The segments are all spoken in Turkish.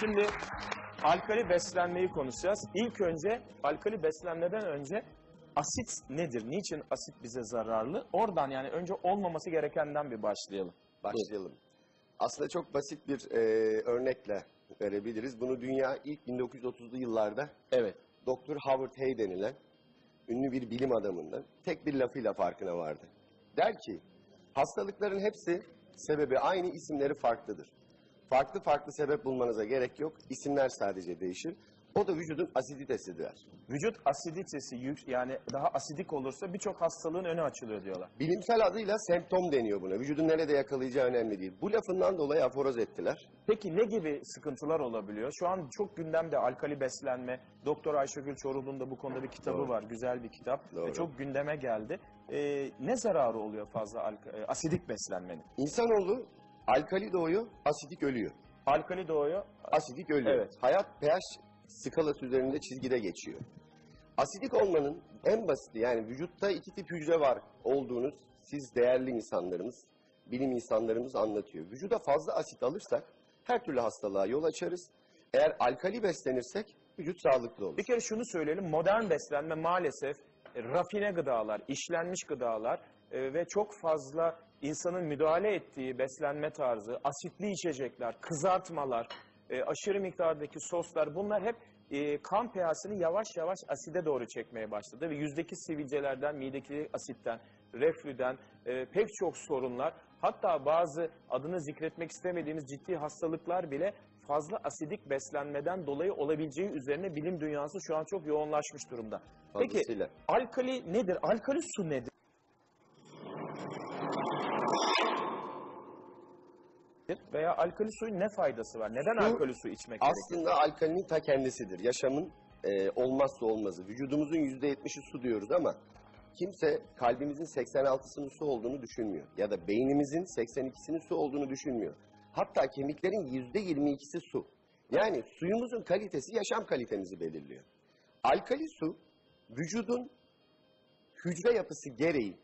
Şimdi alkali beslenmeyi konuşacağız. İlk önce alkali beslenmeden önce asit nedir? Niçin asit bize zararlı? Oradan yani önce olmaması gerekenden bir başlayalım. Başlayalım. Aslında çok basit bir e, örnekle verebiliriz. Bunu dünya ilk 1930'lu yıllarda Evet. Dr. Howard Hay denilen ünlü bir bilim adamından tek bir lafıyla farkına vardı. Der ki, hastalıkların hepsi sebebi aynı, isimleri farklıdır. Farklı farklı sebep bulmanıza gerek yok, isimler sadece değişir. O da vücudun asiditesi der. Vücut asiditesi yük yani daha asidik olursa birçok hastalığın önü açılıyor diyorlar. Bilimsel adıyla semptom deniyor buna. Vücudun nerede yakalayacağı önemli değil. Bu lafından dolayı aforoz ettiler. Peki ne gibi sıkıntılar olabiliyor? Şu an çok gündemde alkali beslenme. Doktor Ayşegül Çorumlu'nun da bu konuda bir kitabı Doğru. var. Güzel bir kitap. Doğru. Ve çok gündeme geldi. Ee, ne zararı oluyor fazla e, asidik beslenmenin? İnsanoğlu alkali doğuyor, asidik ölüyor. Alkali doğuyor. Asidik ölüyor. Evet. Hayat pH skalası üzerinde çizgide geçiyor. Asidik olmanın en basiti yani vücutta iki tip hücre var olduğunu siz değerli insanlarımız, bilim insanlarımız anlatıyor. Vücuda fazla asit alırsak her türlü hastalığa yol açarız. Eğer alkali beslenirsek vücut sağlıklı olur. Bir kere şunu söyleyelim. Modern beslenme maalesef rafine gıdalar, işlenmiş gıdalar e, ve çok fazla insanın müdahale ettiği beslenme tarzı, asitli içecekler, kızartmalar, e, aşırı miktardaki soslar bunlar hep e, kan pH'sini yavaş yavaş aside doğru çekmeye başladı. Ve yüzdeki sivilcelerden, mideki asitten, reflüden e, pek çok sorunlar hatta bazı adını zikretmek istemediğimiz ciddi hastalıklar bile fazla asidik beslenmeden dolayı olabileceği üzerine bilim dünyası şu an çok yoğunlaşmış durumda. Peki Fazlasıyla. alkali nedir? Alkali su nedir? Veya alkali suyun ne faydası var? Neden Su alkali su içmek gerekiyor? Aslında alkalinin ta kendisidir. Yaşamın e, olmazsa olmazı. Vücudumuzun yüzde yetmişi su diyoruz ama kimse kalbimizin 86'sının su olduğunu düşünmüyor. Ya da beynimizin 82'sinin su olduğunu düşünmüyor. Hatta kemiklerin yüzde 22'si su. Yani suyumuzun kalitesi yaşam kalitemizi belirliyor. Alkali su vücudun hücre yapısı gereği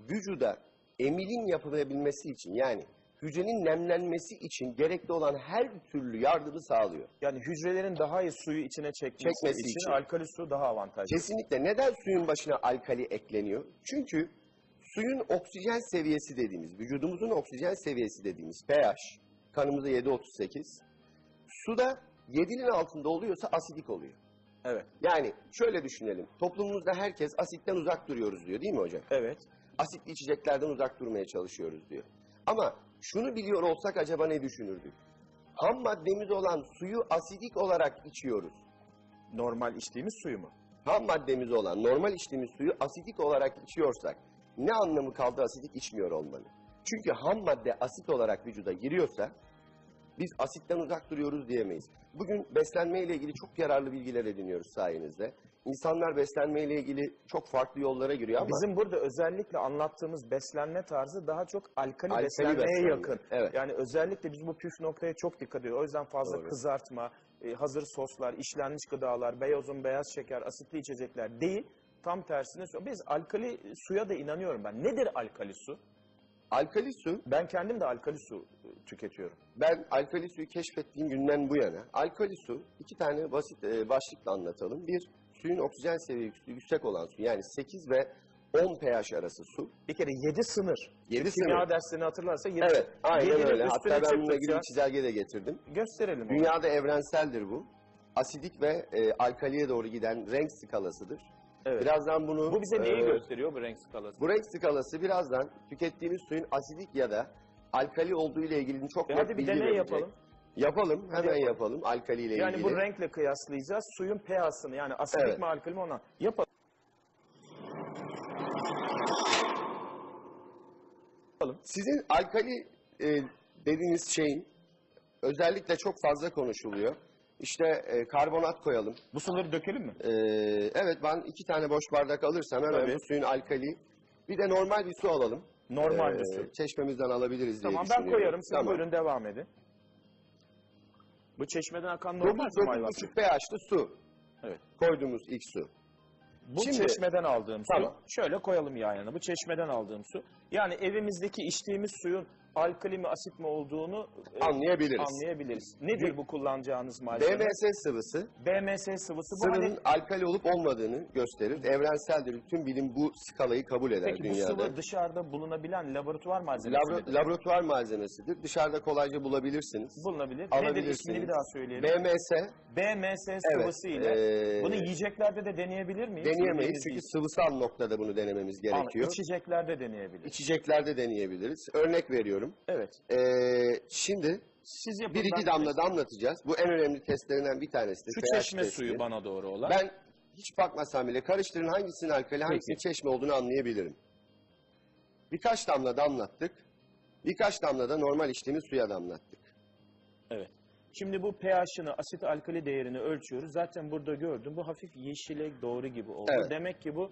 vücuda emilin yapılabilmesi için yani hücrenin nemlenmesi için gerekli olan her türlü yardımı sağlıyor. Yani hücrelerin daha iyi suyu içine çekmesi, Çekmesi için, için. alkali su daha avantajlı. Kesinlikle. Neden suyun başına alkali ekleniyor? Çünkü suyun oksijen seviyesi dediğimiz, vücudumuzun oksijen seviyesi dediğimiz pH, kanımızda 7.38, suda 7'nin altında oluyorsa asidik oluyor. Evet, Yani şöyle düşünelim, toplumumuzda herkes asitten uzak duruyoruz diyor değil mi hocam? evet. Asitli içeceklerden uzak durmaya çalışıyoruz diyor. Ama şunu biliyor olsak acaba ne düşünürdük? Ham maddemiz olan suyu asidik olarak içiyoruz. Normal içtiğimiz suyu mu? ham maddemiz olan normal içtiğimiz suyu asidik olarak içiyorsak ne anlamı kaldı asidik içmiyor olmanın? Çünkü ham madde asit olarak vücuda giriyorsa biz asitten uzak duruyoruz diyemeyiz. Bugün beslenme ile ilgili çok yararlı bilgiler ediniyoruz sayenizde. İnsanlar beslenme ile ilgili çok farklı yollara giriyor ama Bizim burada özellikle anlattığımız beslenme tarzı daha çok alkali, Alkali beslenmeye beslenme, yakın. evet. Yani özellikle biz bu püf noktaya çok dikkat ediyoruz. O yüzden fazla Doğru. kızartma, e, hazır soslar, işlenmiş gıdalar, beyaz un, beyaz şeker, asitli içecekler değil. Tam tersine biz alkali suya da inanıyorum ben. Nedir alkali su? alkali su Ben kendim de alkali su tüketiyorum. ben alkali suyu keşfettiğim günden bu yana alkali su iki tane basit e, başlıkla anlatalım. Bir suyun oksijen seviyesi yüksek olan su yani 8 ve 10 pH arası su. Bir kere 7 sınır. 7 Kimya sınır. derslerini hatırlarsa 7 Evet, aynen öyle. Hatta ben bununla ilgili bir çizelge de getirdim. Gösterelim onu. Dünyada evrenseldir bu. Asidik ve e, alkaliye doğru giden renk skalasıdır. Evet. Birazdan bunu... Bu bize neyi e, gösteriyor bu renk skalası? Bu renk skalası birazdan tükettiğimiz suyun asidik ya da alkali olduğu ile ilgili çok E net hadi bir bilgi deney verecek. yapalım. Yapalım, hemen yapalım. yapalım alkali ile Yani ilgili. bu renkle kıyaslayacağız. Suyun pH'sını yani asidik Evet. mi alkali mi ona yapalım. Sizin alkali e, dediğiniz şeyin özellikle çok fazla konuşuluyor. İşte e, karbonat koyalım. Bu suları dökelim mi? Ee, evet ben iki tane boş bardak alırsam hemen Tabii. bu suyun alkali. Bir de normal bir su alalım. Normal Ee, su. Çeşmemizden alabiliriz diye Tamam ben düşünüyorum. koyarım. Siz Tamam. buyurun devam edin. Bu çeşmeden akan normal Dokuz, su dokuz hayvan? buçuk pH'lı su. Evet. Koyduğumuz ilk su. Bu Şimdi- çeşmeden aldığım su. Tamam. Şöyle koyalım yan yana. Bu çeşmeden aldığım su. Yani evimizdeki içtiğimiz suyun alkali mi asit mi olduğunu e, Anlayabiliriz. anlayabiliriz. Nedir bu kullanacağınız malzeme? BMS sıvısı BMS sıvısı bu sıvının hani alkali olup olmadığını gösterir. Evrenseldir. Tüm bilim bu skalayı kabul eder peki bu dünyada. sıvı dışarıda bulunabilen laboratuvar malzemesi Labra- midir? laboratuvar malzemesidir. Dışarıda kolayca bulabilirsiniz. bulunabilir. Nedir ismini bir daha söyleyelim. BMS BMS sıvısı ile eee, bunu yiyeceklerde de deneyebilir miyiz? deneyemeyiz çünkü sıvısal noktada bunu denememiz Ama gerekiyor. içeceklerde deneyebiliriz. İçeceklerde deneyebiliriz. Örnek veriyorum. Evet. Eee, şimdi Siz yapın. bir iki damla damlatacağız. Bu en önemli testlerinden bir tanesi. Şu pH çeşme testi. suyu bana doğru olan. Ben hiç bakmasam bile karıştırın hangisinin alkali hangisinin çeşme olduğunu anlayabilirim. Birkaç damla damlattık. Birkaç damla da normal içtiğimiz suya damlattık. Evet. Şimdi bu pH'ını, asit alkali değerini ölçüyoruz. Zaten burada gördüm. Bu hafif yeşile doğru gibi oldu. Evet. Demek ki bu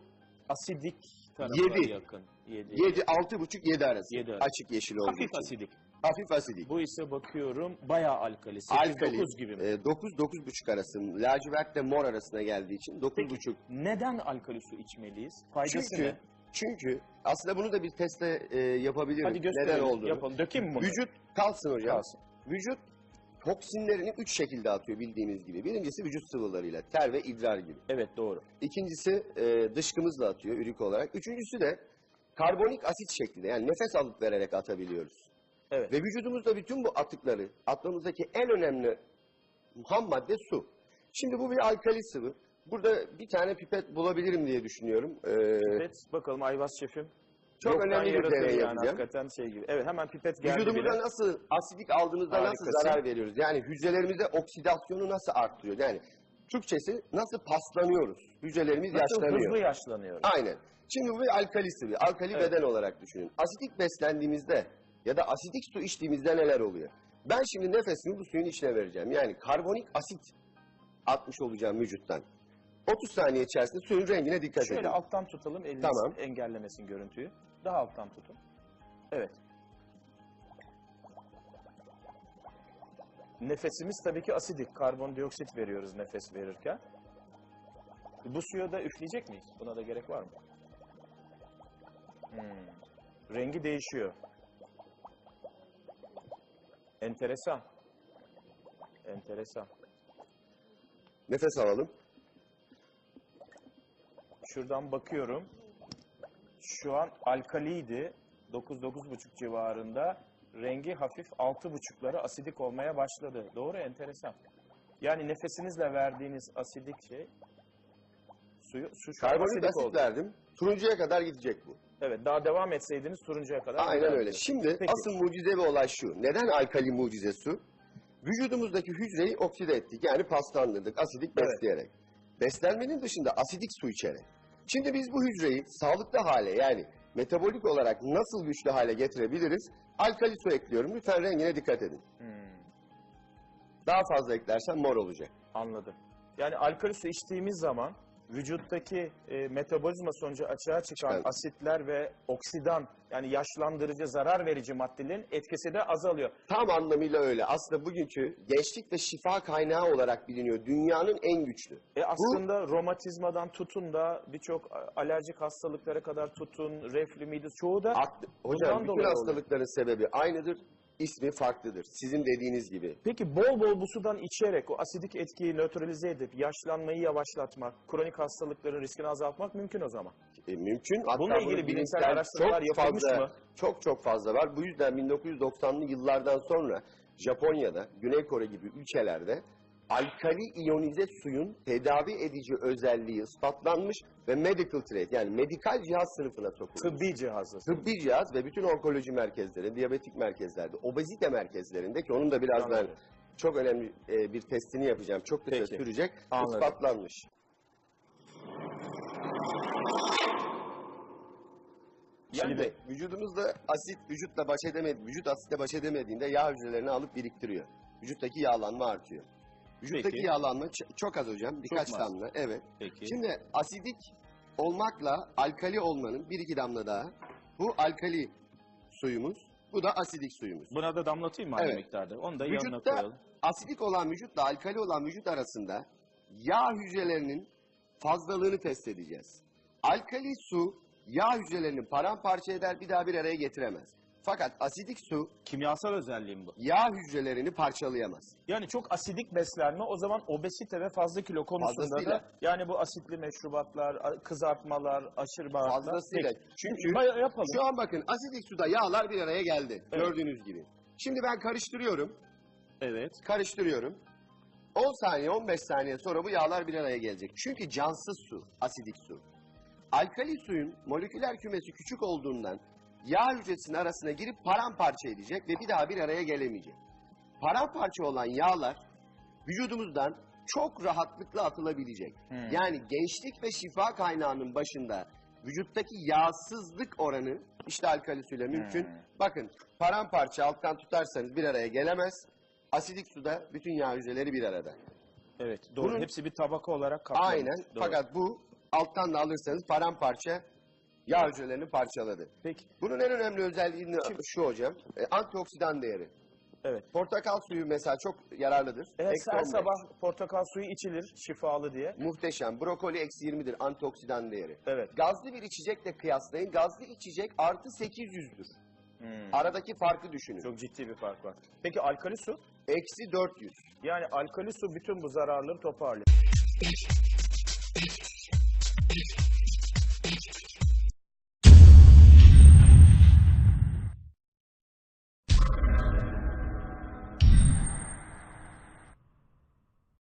asidik Yedi. yakın. 7. 7, 6,5, 7 arası. Yedi arası. Açık yeşil olduğu Hafif için. asidik. Hafif asidik. Bu ise bakıyorum bayağı alkali. 8, Alkali. 9 gibi mi? 9, 9,5 arası. Lacivertle mor arasına geldiği için 9,5. Neden alkali su içmeliyiz? Faydası Çünkü, ne? çünkü aslında bunu da bir testle e, yapabilirim. Hadi Neden gösterelim. olduğunu. Yapalım. Dökeyim mi bunu? Vücut kalsın hocam. Kalsın. Vücut toksinlerini üç şekilde atıyor bildiğiniz gibi. Birincisi vücut sıvılarıyla, ter ve idrar gibi. Evet doğru. İkincisi e, dışkımızla atıyor ürik olarak. Üçüncüsü de karbonik asit şeklinde yani nefes alıp vererek atabiliyoruz. Evet. Ve vücudumuzda bütün bu atıkları atmamızdaki en önemli ham madde su. Şimdi bu bir alkali sıvı. Burada bir tane pipet bulabilirim diye düşünüyorum. Ee, Evet bakalım Ayvaz şefim. Çok Yoktan önemli bir deney yani yapacağım. hakikaten şey gibi. Evet hemen pipet geldi Vücudumuza bile. nasıl asidik aldığımızda nasıl Harikasın. zarar veriyoruz? Yani hücrelerimize oksidasyonu nasıl arttırıyor? Yani Türkçesi nasıl paslanıyoruz? Hücrelerimiz Nasıl yaşlanıyor. hızlı yaşlanıyor. Aynen. Şimdi bu bir alkali sıvı. Alkali Evet. beden olarak düşünün. Asidik beslendiğimizde ya da asidik su içtiğimizde neler oluyor? Ben şimdi nefesimi bu suyun içine vereceğim. Yani karbonik asit atmış olacağım vücuttan. 30 saniye içerisinde suyun rengine dikkat Şöyle edin. alttan tutalım eliniz Tamam. engellemesin görüntüyü. Daha alttan tutun. Evet. Nefesimiz tabii ki asidik. Karbondioksit veriyoruz nefes verirken. Bu suya da üfleyecek miyiz? Buna da gerek var mı? Hmm. Rengi değişiyor. Enteresan. Enteresan. Nefes alalım. Şuradan bakıyorum. Şu an alkaliydi. 9-9,5 civarında. Rengi hafif 6,5'ları asidik olmaya başladı. Doğru, enteresan. Yani nefesinizle verdiğiniz asidik şey suyu su şu an Karbonik asidik asit oldu. verdim. Turuncuya kadar gidecek bu. Evet, daha devam etseydiniz turuncuya kadar. Aynen giderdi. öyle. Şimdi Peki. asıl mucizevi olay şu. Neden alkali mucize su? Vücudumuzdaki hücreyi okside ettik. Yani paslandırdık asidik Evet. besleyerek. Beslenmenin dışında asidik su içerek. Şimdi biz bu hücreyi sağlıklı hale yani metabolik olarak nasıl güçlü hale getirebiliriz? Alkali su ekliyorum. Lütfen rengine dikkat edin. Hmm, Daha fazla eklersen mor olacak. anladım. Yani alkali su içtiğimiz zaman vücuttaki e, metabolizma sonucu açığa çıkan Çıkan. asitler ve oksidan yani yaşlandırıcı, zarar verici maddelerin etkisi de azalıyor. Tam anlamıyla öyle. Aslında bugünkü gençlik ve şifa kaynağı olarak biliniyor. Dünyanın en güçlü. E aslında romatizmadan tutun da birçok a- alerjik hastalıklara kadar tutun, reflü, mide çoğu da Bundan Hocam bütün hastalıkların sebebi aynıdır. İsmi farklıdır. Sizin dediğiniz gibi. Peki bol bol bu sudan içerek o asidik etkiyi nötralize edip yaşlanmayı yavaşlatmak, kronik hastalıkların riskini azaltmak mümkün o zaman. E, mümkün. Hatta Bununla ilgili bilimsel bilimsel araştırmalar çok yapılmış fazla, mı? Çok çok fazla var. Bu yüzden 1990'lı yıllardan sonra Japonya'da, Güney Kore gibi ülkelerde alkali iyonize suyun tedavi edici özelliği ispatlanmış ve medical trade yani medikal cihaz sınıfına sokulmuş. Tıbbi cihazı. Tıbbi cihaz ve bütün onkoloji merkezleri, diyabetik merkezlerde, obezite merkezlerinde ki onun da birazdan Anladım. çok önemli e, bir testini yapacağım. Çok kısa Peki. sürecek. Anladım. ispatlanmış. Yani Şimdi vücudumuzda asit vücutla baş edemedi, vücut asitle baş edemediğinde yağ hücrelerini alıp biriktiriyor. Vücuttaki yağlanma artıyor. Vücuttaki Peki. yağlanma çok az hocam, birkaç damla. Evet. Peki. Şimdi asidik olmakla alkali olmanın bir iki damla daha. Bu alkali suyumuz, bu da asidik suyumuz. Buna da damlatayım mı aynı Evet. miktarda? Onu da yanına Vücutta koyalım. asidik olan vücutla alkali olan vücut arasında yağ hücrelerinin fazlalığını test edeceğiz. Alkali su yağ hücrelerini paramparça eder bir daha bir araya getiremez. Fakat asidik su Kimyasal özelliğim bu. yağ hücrelerini parçalayamaz. Yani çok asidik beslenme o zaman obezite ve fazla kilo konusunda Fazlasıyla. da yani bu asitli meşrubatlar, a- kızartmalar, aşırı baharatlar. Fazlasıyla. Peki. Çünkü Baya- yapalım. Şu an bakın asidik suda yağlar bir araya geldi. Evet. Gördüğünüz gibi. Şimdi ben karıştırıyorum. Evet. Karıştırıyorum. 10 saniye 15 saniye sonra bu yağlar bir araya gelecek. Çünkü cansız su, asidik su. Alkali suyun moleküler kümesi küçük olduğundan yağ hücresinin arasına girip paramparça edecek ve bir daha bir araya gelemeyecek. Paramparça olan yağlar vücudumuzdan çok rahatlıkla atılabilecek. Hmm. Yani gençlik ve şifa kaynağının başında vücuttaki yağsızlık oranı işte alkali suyla mümkün. Hmm. Bakın paramparça alttan tutarsanız bir araya gelemez. Asidik suda bütün yağ hücreleri bir arada. Evet doğru. Bunun- Hepsi bir tabaka olarak kaplanmış. Aynen. Doğru. Fakat bu alttan da alırsanız paramparça yağ hücrelerini parçaladı. Peki. Bunun en önemli özelliği şu hocam. E, antioksidan değeri. Evet. Portakal suyu mesela çok yararlıdır. Evet Eksi her 15. sabah portakal suyu içilir şifalı diye. Muhteşem. Brokoli eksi 20'dir antioksidan değeri. Evet. Gazlı bir içecekle kıyaslayın. Gazlı içecek artı 800'dür. Hmm. Aradaki farkı düşünün. Çok ciddi bir fark var. Peki alkali su? Eksi 400. Yani alkali su bütün bu zararları toparlıyor.